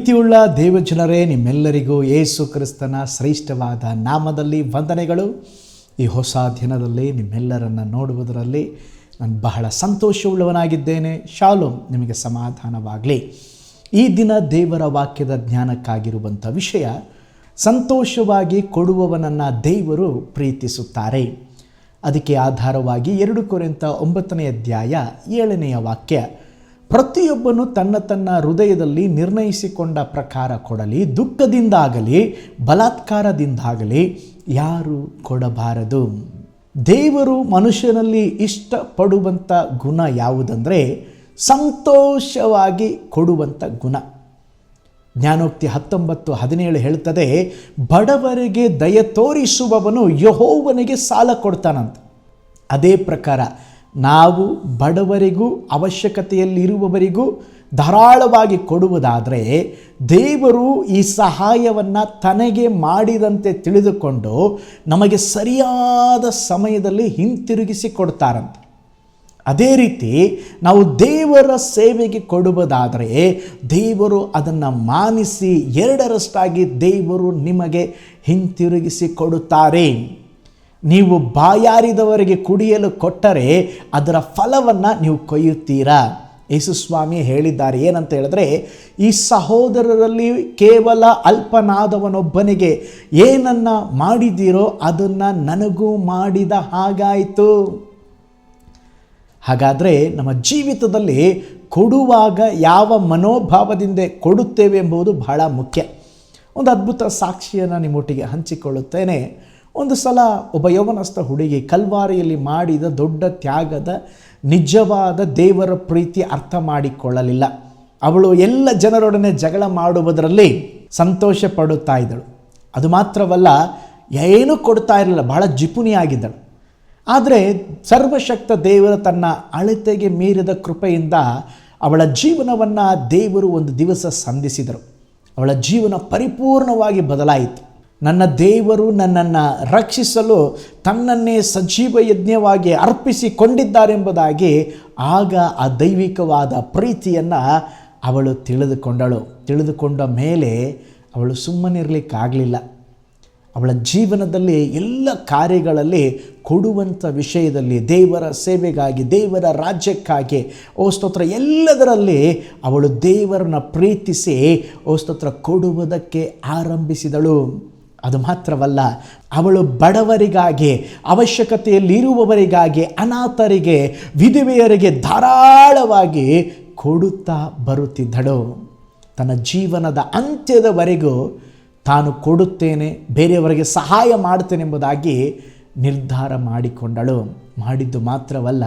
ಪ್ರೀತಿಯುಳ್ಳ ದೇವಜನರೇ, ನಿಮ್ಮೆಲ್ಲರಿಗೂ ಯೇಸು ಕ್ರಿಸ್ತನ ಶ್ರೇಷ್ಠವಾದ ನಾಮದಲ್ಲಿ ವಂದನೆಗಳು. ಈ ಹೊಸ ದಿನದಲ್ಲಿ ನಿಮ್ಮೆಲ್ಲರನ್ನು ನೋಡುವುದರಲ್ಲಿ ನಾನು ಬಹಳ ಸಂತೋಷವುಳ್ಳವನಾಗಿದ್ದೇನೆ. ಶಾಲೋಮ್, ನಿಮಗೆ ಸಮಾಧಾನವಾಗಲಿ. ಈ ದಿನ ದೇವರ ವಾಕ್ಯದ ಜ್ಞಾನಕ್ಕಾಗಿರುವಂಥ ವಿಷಯ, ಸಂತೋಷವಾಗಿ ಕೊಡುವವನನ್ನು ದೇವರು ಪ್ರೀತಿಸುತ್ತಾರೆ. ಅದಕ್ಕೆ ಆಧಾರವಾಗಿ ಎರಡು ಕೊರೆಂತ ಒಂಬತ್ತನೇ ಅಧ್ಯಾಯ ಏಳನೆಯ ವಾಕ್ಯ ಪ್ರತಿಯೊಬ್ಬನು ತನ್ನ ತನ್ನ ಹೃದಯದಲ್ಲಿ ನಿರ್ಣಯಿಸಿಕೊಂಡ ಪ್ರಕಾರ ಕೊಡಲಿ, ದುಃಖದಿಂದಾಗಲಿ, ಬಲಾತ್ಕಾರದಿಂದಾಗಲಿ ಯಾರು ಕೊಡಬಾರದು. ದೇವರು ಮನುಷ್ಯನಲ್ಲಿ ಇಷ್ಟಪಡುವಂಥ ಗುಣ ಯಾವುದಂದರೆ ಸಂತೋಷವಾಗಿ ಕೊಡುವಂಥ ಗುಣ. ಜ್ಞಾನೋಕ್ತಿ ಹತ್ತೊಂಬತ್ತು ಹದಿನೇಳು ಹೇಳ್ತದೆ, ಬಡವರಿಗೆ ದಯ ತೋರಿಸುವವನು ಯಹೋವನಿಗೆ ಸಾಲ ಕೊಡ್ತಾನಂತ. ಅದೇ ಪ್ರಕಾರ ನಾವು ಬಡವರಿಗೂ ಅವಶ್ಯಕತೆಯಲ್ಲಿರುವವರಿಗೂ ಧಾರಾಳವಾಗಿ ಕೊಡುವುದಾದರೆ ದೇವರು ಈ ಸಹಾಯವನ್ನು ತನಗೆ ಮಾಡಿದಂತೆ ತಿಳಿದುಕೊಂಡು ನಮಗೆ ಸರಿಯಾದ ಸಮಯದಲ್ಲಿ ಹಿಂತಿರುಗಿಸಿ ಕೊಡ್ತಾರಂತೆ. ಅದೇ ರೀತಿ ನಾವು ದೇವರ ಸೇವೆಗೆ ಕೊಡುವುದಾದರೆ ದೇವರು ಅದನ್ನು ಮಾನಿಸಿ ಎರಡರಷ್ಟಾಗಿ ದೇವರು ನಿಮಗೆ ಹಿಂತಿರುಗಿಸಿ ಕೊಡುತ್ತಾರೆ. ನೀವು ಬಾಯಾರಿದವರಿಗೆ ಕುಡಿಯಲು ಕೊಟ್ಟರೆ ಅದರ ಫಲವನ್ನು ನೀವು ಕೊಯ್ಯುತ್ತೀರಾ? ಯೇಸುಸ್ವಾಮಿ ಹೇಳಿದ್ದಾರೆ. ಏನಂತ ಹೇಳಿದ್ರೆ, ಈ ಸಹೋದರರಲ್ಲಿ ಕೇವಲ ಅಲ್ಪನಾದವನೊಬ್ಬನಿಗೆ ಏನನ್ನ ಮಾಡಿದ್ದೀರೋ ಅದನ್ನು ನನಗೂ ಮಾಡಿದ ಹಾಗಾಯಿತು. ಹಾಗಾದರೆ ನಮ್ಮ ಜೀವಿತದಲ್ಲಿ ಕೊಡುವಾಗ ಯಾವ ಮನೋಭಾವದಿಂದ ಕೊಡುತ್ತೇವೆ ಎಂಬುದು ಬಹಳ ಮುಖ್ಯ. ಒಂದು ಅದ್ಭುತ ಸಾಕ್ಷಿಯನ್ನು ನಿಮ್ಮೊಟ್ಟಿಗೆ ಹಂಚಿಕೊಳ್ಳುತ್ತೇನೆ. ಒಂದು ಸಲ ಒಬ್ಬ ಯೌವನಸ್ಥ ಹುಡುಗಿ ಕಲ್ವಾರಿಯಲ್ಲಿ ಮಾಡಿದ ದೊಡ್ಡ ತ್ಯಾಗದ ನಿಜವಾದ ದೇವರ ಪ್ರೀತಿ ಅರ್ಥ ಮಾಡಿಕೊಳ್ಳಲಿಲ್ಲ. ಅವಳು ಎಲ್ಲ ಜನರೊಡನೆ ಜಗಳ ಮಾಡುವುದರಲ್ಲಿ ಸಂತೋಷ ಪಡುತ್ತಾ ಇದ್ದಳು. ಅದು ಮಾತ್ರವಲ್ಲ, ಏನೂ ಕೊಡ್ತಾ ಇರಲಿಲ್ಲ, ಬಹಳ ಜಿಪುಣಿಯಾಗಿದ್ದಳು ಆದರೆ ಸರ್ವಶಕ್ತ ದೇವರು ತನ್ನ ಅಳತೆಗೆ ಮೀರಿದ ಕೃಪೆಯಿಂದ ಅವಳ ಜೀವನವನ್ನು ದೇವರು ಒಂದು ದಿವಸ ಸಂಧಿಸಿದರು. ಅವಳ ಜೀವನ ಪರಿಪೂರ್ಣವಾಗಿ ಬದಲಾಯಿತು. ನನ್ನ ದೇವರು ನನ್ನನ್ನು ರಕ್ಷಿಸಲು ತನ್ನನ್ನೇ ಸಜೀವ ಯಜ್ಞವಾಗಿ ಅರ್ಪಿಸಿಕೊಂಡಿದ್ದಾರೆಂಬುದಾಗಿ ಆಗ ಆ ದೈವಿಕವಾದ ಪ್ರೀತಿಯನ್ನು ಅವಳು ತಿಳಿದುಕೊಂಡಳು. ತಿಳಿದುಕೊಂಡ ಮೇಲೆ ಅವಳು ಸುಮ್ಮನಿರಲಿಕ್ಕಾಗಲಿಲ್ಲ. ಅವಳ ಜೀವನದಲ್ಲಿ ಎಲ್ಲ ಕಾರ್ಯಗಳಲ್ಲಿ ಕೊಡುವಂಥ ವಿಷಯದಲ್ಲಿ ದೇವರ ಸೇವೆಗಾಗಿ, ದೇವರ ರಾಜ್ಯಕ್ಕಾಗಿ, ಓ ಸ್ತೋತ್ರ, ಎಲ್ಲದರಲ್ಲಿ ಅವಳು ದೇವರನ್ನ ಪ್ರೀತಿಸಿ, ಓ ಸ್ತೋತ್ರ, ಕೊಡುವುದಕ್ಕೆ ಆರಂಭಿಸಿದಳು. ಅದು ಮಾತ್ರವಲ್ಲ, ಅವಳು ಬಡವರಿಗಾಗಿ, ಅವಶ್ಯಕತೆಯಲ್ಲಿರುವವರಿಗಾಗಿ, ಅನಾಥರಿಗೆ, ವಿಧವೆಯರಿಗೆ ಧಾರಾಳವಾಗಿ ಕೊಡುತ್ತಾ ಬರುತ್ತಿದ್ದಳು. ತನ್ನ ಜೀವನದ ಅಂತ್ಯದವರೆಗೂ ತಾನು ಕೊಡುತ್ತೇನೆ, ಬೇರೆಯವರಿಗೆ ಸಹಾಯ ಮಾಡ್ತೇನೆ ಎಂಬುದಾಗಿ ನಿರ್ಧಾರ ಮಾಡಿಕೊಂಡಳು. ಮಾಡಿದ್ದು ಮಾತ್ರವಲ್ಲ,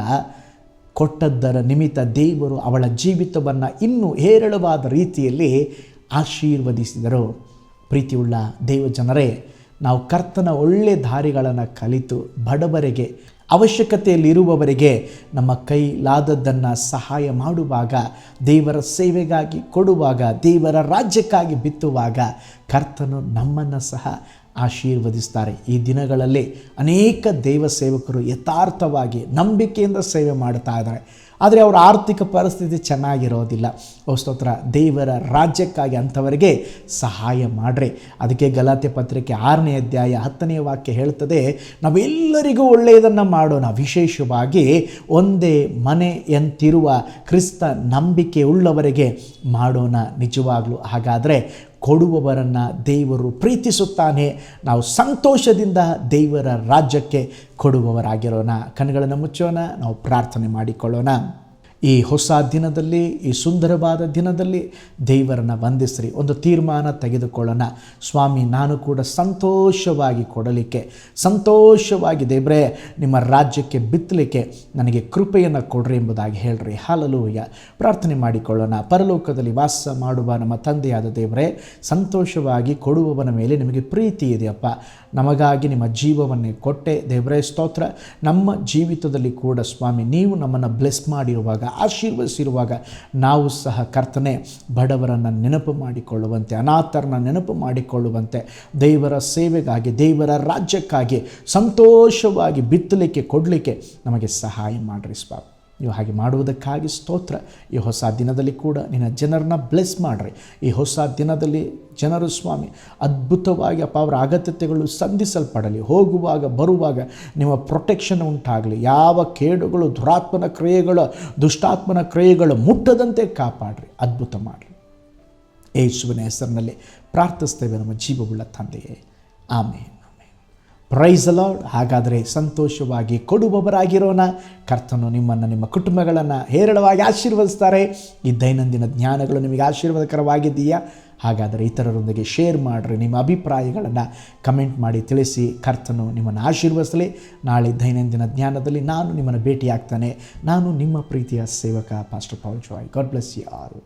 ಕೊಟ್ಟದ್ದರ ನಿಮಿತ್ತ ದೇವರು ಅವಳ ಜೀವಿತವನ್ನು ಇನ್ನೂ ಹೇರಳವಾದ ರೀತಿಯಲ್ಲಿ ಆಶೀರ್ವದಿಸಿದರು. ಪ್ರೀತಿಯುಳ್ಳ ದೇವಜನರೇ ನಾವು ಕರ್ತನ ಒಳ್ಳೆ ದಾರಿಗಳನ್ನು ಕಲಿತು ಬಡವರಿಗೆ, ಅವಶ್ಯಕತೆಯಲ್ಲಿರುವವರಿಗೆ ನಮ್ಮ ಕೈಲಾದದ್ದನ್ನು ಸಹಾಯ ಮಾಡುವಾಗ, ದೇವರ ಸೇವೆಗಾಗಿ ಕೊಡುವಾಗ, ದೇವರ ರಾಜ್ಯಕ್ಕಾಗಿ ಬಿತ್ತುವಾಗ ಕರ್ತನು ನಮ್ಮನ್ನು ಸಹ ಆಶೀರ್ವದಿಸ್ತಾರೆ. ಈ ದಿನಗಳಲ್ಲಿ ಅನೇಕ ದೇವ ಸೇವಕರು ಯಥಾರ್ಥವಾಗಿ ನಂಬಿಕೆಯಿಂದ ಸೇವೆ ಮಾಡ್ತಾ ಇದ್ದಾರೆ. ಆದರೆ ಅವರ ಆರ್ಥಿಕ ಪರಿಸ್ಥಿತಿ ಚೆನ್ನಾಗಿರೋದಿಲ್ಲ. ಓ ಸ್ತೋತ್ರ, ದೇವರ ರಾಜ್ಯಕ್ಕಾಗಿ ಅಂಥವರಿಗೆ ಸಹಾಯ ಮಾಡ್ರಿ. ಅದಕ್ಕೆ ಗಲಾತೆ ಪತ್ರಿಕೆ ಆರನೇ ಅಧ್ಯಾಯ ಹತ್ತನೇ ವಾಕ್ಯ ಹೇಳ್ತದೆ, ನಾವೆಲ್ಲರಿಗೂ ಒಳ್ಳೆಯದನ್ನು ಮಾಡೋಣ. ವಿಶೇಷವಾಗಿ ಒಂದೇ ಮನೆ ಎಂತಿರುವ ಕ್ರಿಸ್ತ ನಂಬಿಕೆ ಉಳ್ಳವರಿಗೆ ಮಾಡೋಣ ನಿಜವಾಗ್ಲೂ. ಹಾಗಾದರೆ ಕೊಡುವವರನ್ನು ದೇವರು ಪ್ರೀತಿಸುತ್ತಾನೆ. ನಾವು ಸಂತೋಷದಿಂದ ದೇವರ ರಾಜ್ಯಕ್ಕೆ ಕೊಡುವವರಾಗಿರೋಣ. ಕಣ್ಗಳನ್ನು ಮುಚ್ಚೋಣ. ನಾವು ಪ್ರಾರ್ಥನೆ ಮಾಡಿಕೊಳ್ಳೋಣ. ಈ ಹೊಸ ದಿನದಲ್ಲಿ, ಈ ಸುಂದರವಾದ ದಿನದಲ್ಲಿ ದೇವರನ್ನು ವಂದಿಸ್ರಿ. ಒಂದು ತೀರ್ಮಾನ ತೆಗೆದುಕೊಳ್ಳೋಣ. ಸ್ವಾಮಿ, ನಾನು ಕೂಡ ಸಂತೋಷವಾಗಿ ಕೊಡಲಿಕ್ಕೆ ಸಂತೋಷವಾಗಿ ದೇವರೇ ನಿಮ್ಮ ರಾಜ್ಯಕ್ಕೆ ಬಿತ್ತಲಿಕ್ಕೆ ನನಗೆ ಕೃಪೆಯನ್ನು ಕೊಡ್ರಿ ಎಂಬುದಾಗಿ ಹೇಳ್ರಿ. ಹಾಲಲೂಯ ಪ್ರಾರ್ಥನೆ ಮಾಡಿಕೊಳ್ಳೋಣ. ಪರಲೋಕದಲ್ಲಿ ವಾಸ ಮಾಡುವ ನಮ್ಮ ತಂದೆಯಾದ ದೇವರೇ, ಸಂತೋಷವಾಗಿ ಕೊಡುವವನ ಮೇಲೆ ನಿಮಗೆ ಪ್ರೀತಿ ಇದೆಯಪ್ಪ. ನಮಗಾಗಿ ನಿಮ್ಮ ಜೀವವನ್ನೇ ಕೊಟ್ಟೆ ದೇವರೇ, ಸ್ತೋತ್ರ. ನಮ್ಮ ಜೀವಿತದಲ್ಲಿ ಕೂಡ ಸ್ವಾಮಿ, ನೀವು ನಮ್ಮನ್ನು ಬ್ಲೆಸ್ ಮಾಡಿರುವಾಗ ಆಶೀರ್ವದಿಸಿರುವಾಗ ನಾವು ಸಹ ಕರ್ತನೆ ಬಡವರನ್ನು ನೆನಪು ಮಾಡಿಕೊಳ್ಳುವಂತೆ, ಅನಾಥರನ್ನ ನೆನಪು ಮಾಡಿಕೊಳ್ಳುವಂತೆ, ದೇವರ ಸೇವೆಗಾಗಿ, ದೇವರ ರಾಜ್ಯಕ್ಕಾಗಿ ಸಂತೋಷವಾಗಿ ಬಿತ್ತಲಿಕ್ಕೆ, ಕೊಡಲಿಕ್ಕೆ ನಮಗೆ ಸಹಾಯ ಮಾಡಿರಿ ಸ್ವಾಮಿ. ನೀವು ಹಾಗೆ ಮಾಡುವುದಕ್ಕಾಗಿ ಸ್ತೋತ್ರ. ಈ ಹೊಸ ದಿನದಲ್ಲಿ ಕೂಡ ನಿನ್ನ ಜನರನ್ನ ಬ್ಲೆಸ್ ಮಾಡಿರಿ. ಈ ಹೊಸ ದಿನದಲ್ಲಿ ಜನರು ಸ್ವಾಮಿ, ಅದ್ಭುತವಾಗಿ ಅಪ್ಪ ಅವರ ಅಗತ್ಯತೆಗಳು ಸಂಧಿಸಲ್ಪಡಲಿ. ಹೋಗುವಾಗ, ಬರುವಾಗ ನಿಮ್ಮ ಪ್ರೊಟೆಕ್ಷನ್ ಉಂಟಾಗಲಿ. ಯಾವ ಕೇಡುಗಳು, ದುರಾತ್ಮನ ಕ್ರಿಯೆಗಳು, ದುಷ್ಟಾತ್ಮನ ಕ್ರಿಯೆಗಳು ಮುಟ್ಟದಂತೆ ಕಾಪಾಡ್ರಿ. ಅದ್ಭುತ ಮಾಡಿರಿ. ಯೇಸುವಿನ ಹೆಸರಿನಲ್ಲಿ ಪ್ರಾರ್ಥಿಸ್ತೇವೆ ನಮ್ಮ ಜೀವವುಳ್ಳ ತಂದೆಯೇ. ಆಮೇಲೆ ಪ್ರೈಸ್ ಅಲಾಡ್ ಹಾಗಾದರೆ ಸಂತೋಷವಾಗಿ ಕೊಡುವವರಾಗಿರೋಣ. ಕರ್ತನು ನಿಮ್ಮನ್ನು ನಿಮ್ಮ ಕುಟುಂಬಗಳನ್ನು ಹೇರಳವಾಗಿ ಆಶೀರ್ವದಿಸ್ತಾರೆ. ಈ ದೈನಂದಿನ ಜ್ಞಾನಗಳು ನಿಮಗೆ ಆಶೀರ್ವಾದಕರವಾಗಿದೆಯಾ ಹಾಗಾದರೆ ಇತರರೊಂದಿಗೆ ಶೇರ್ ಮಾಡಿರಿ, ನಿಮ್ಮ ಅಭಿಪ್ರಾಯಗಳನ್ನು ಕಮೆಂಟ್ ಮಾಡಿ ತಿಳಿಸಿ. ಕರ್ತನು ನಿಮ್ಮನ್ನು ಆಶೀರ್ವದಿಸಲಿ. ನಾಳೆ ದೈನಂದಿನ ಜ್ಞಾನದಲ್ಲಿ ನಾನು ನಿಮ್ಮನ್ನು ಭೇಟಿಯಾಗ್ತಾನೆ. ನಾನು ನಿಮ್ಮ ಪ್ರೀತಿಯ ಸೇವಕ pastor Paul Joy God bless you all